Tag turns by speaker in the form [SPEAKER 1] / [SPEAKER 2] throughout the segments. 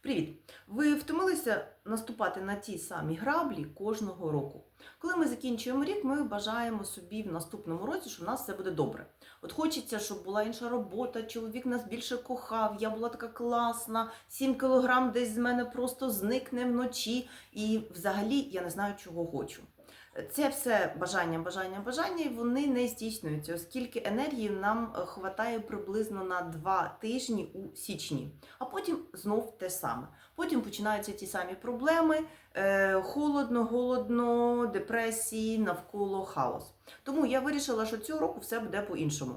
[SPEAKER 1] Привіт! Ви втомилися наступати на ті самі граблі кожного року. Коли ми закінчуємо рік, ми бажаємо собі в наступному році, що в нас все буде добре. От хочеться, щоб була інша робота, чоловік нас більше кохав, я була така класна, 7 кілограм десь з мене просто зникне вночі, і взагалі я не знаю, чого хочу. Це все бажання, бажання, бажання, і вони не здійснюються, оскільки енергії нам е, хватає приблизно на 2 тижні у січні, а потім знов те саме. Потім починаються ті самі проблеми: е, холодно, голодно, депресії, навколо хаос. Тому я вирішила, що цього року все буде по-іншому.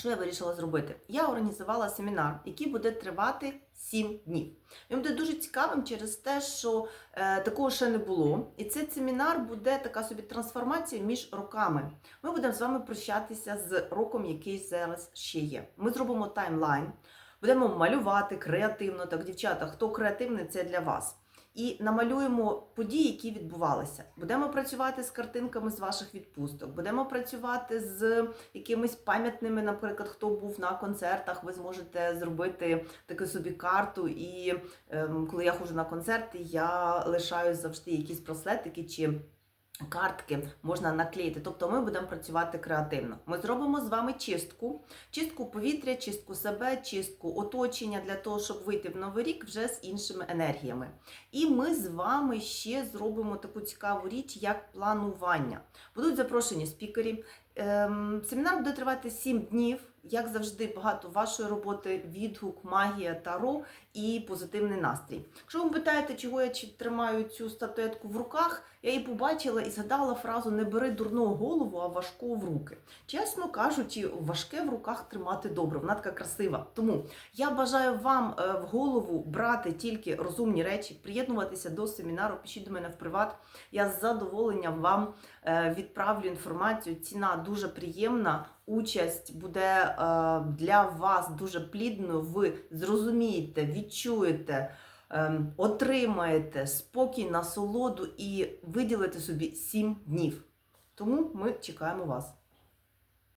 [SPEAKER 1] Що я вирішила зробити? Я організувала семінар, який буде тривати 7 днів. Він буде дуже цікавим через те, що е, такого ще не було. І цей семінар буде така собі трансформація між роками. Ми будемо з вами прощатися з роком, який зараз ще є. Ми зробимо таймлайн, будемо малювати креативно. Так, дівчата, хто креативний, це для вас. І намалюємо події, які відбувалися. Будемо працювати з картинками з ваших відпусток, будемо працювати з якимись пам'ятними, наприклад, хто був на концертах, ви зможете зробити таку собі карту. І ем, коли я ходжу на концерти, я лишаю завжди якісь браслетики чи. Картки можна наклеїти, тобто ми будемо працювати креативно. Ми зробимо з вами чистку, чистку повітря, чистку себе, чистку оточення для того, щоб вийти в новий рік вже з іншими енергіями. І ми з вами ще зробимо таку цікаву річ, як планування. Будуть запрошені спікері. Ем, Семінар буде тривати 7 днів. Як завжди, багато вашої роботи, відгук, магія, таро і позитивний настрій. Якщо ви питаєте, чого я тримаю цю статуетку в руках, я її побачила і згадала фразу Не бери дурного голову, а важкого в руки. Чесно кажучи, важке в руках тримати добре, вона така красива. Тому я бажаю вам е, в голову брати тільки розумні речі, приєднуватися до семінару, пишіть до мене в приват. Я з задоволенням вам е, відправлю інформацію. Ціна дуже приємна. Участь буде е, для вас дуже плідною. Ви зрозумієте, відчуєте, е, отримаєте спокій, насолоду і виділите собі 7 днів. Тому ми чекаємо вас.